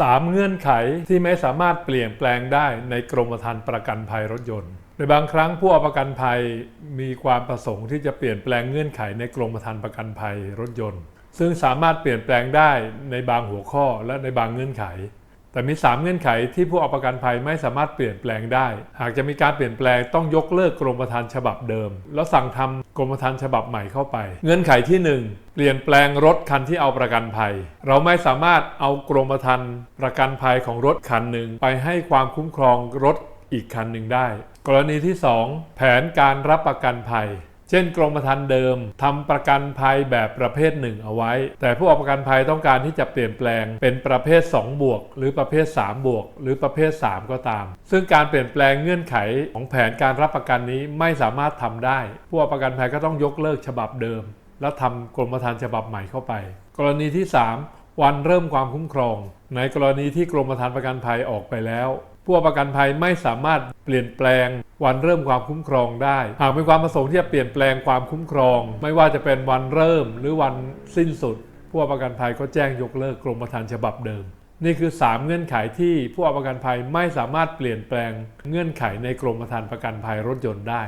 3 เงื่อนไขที่ไม่สามารถเปลี่ยนแปลงได้ในกรมธรรม์ประกันภัยรถยนต์ในบางครั้งผู้เอาประกันภัยมีความประสงค์ที่จะเปลี่ยนแปลงเงื่อนไขในกรมธรรม์ประกันภัยรถยนต์ ซึ่งสามารถเปลี่ยนแปลงได้ในบางหัวข้อและในบางเงื่อนไข แต่มี 3 เงื่อนไขที่ผู้เอาประกันภัยไม่สามารถเปลี่ยนแปลงได้ หากจะมีการเปลี่ยนแปลงต้องยกเลิกกรมธรรม์ฉบับเดิม แล้วสั่งทำกรมธรรม์ฉบับใหม่เข้าไป เงื่อนไขที่ 1 เปลี่ยนแปลงรถคันที่เอาประกันภัย เราไม่สามารถเอากรมธรรม์ประกันภัยของรถคันหนึ่งไปให้ความคุ้มครองรถอีกคันหนึ่งได้ กรณีที่ 2 แผนการรับประกันภัย เช่นกรมธรรม์เดิมทำประกันภัยแบบประเภทหนึ่งเอาไว้ แต่ผู้เอาประกันภัยต้องการที่จะเปลี่ยนแปลงเป็นประเภท 2 บวก หรือประเภท 3 บวก หรือประเภท 3 ก็ตาม ซึ่งการเปลี่ยนแปลงเงื่อนไขของแผนการรับประกันนี้ไม่สามารถทำได้ ผู้เอาประกันภัยก็ต้องยกเลิกฉบับเดิม แล้วทำกรมธรรม์ฉบับใหม่เข้าไป กรณีที่ 3 วันเริ่มความคุ้มครอง ในกรณีที่กรมธรรม์ประกันภัยออกไปแล้วผู้เอาประกันภัยไม่สามารถเปลี่ยนแปลง วันเริ่มความคุ้มครองได้ หากมีความประสงค์ที่จะเปลี่ยนแปลงความคุ้มครอง ไม่ว่าจะเป็นวันเริ่มหรือวันสิ้นสุด ผู้ประกันภัยก็แจ้งยกเลิกกรมธรรม์ฉบับเดิม นี่คือ 3 เงื่อนไขที่ผู้ประกันภัยไม่สามารถเปลี่ยนแปลงเงื่อนไขในกรมธรรม์ประกันภัยรถยนต์ได้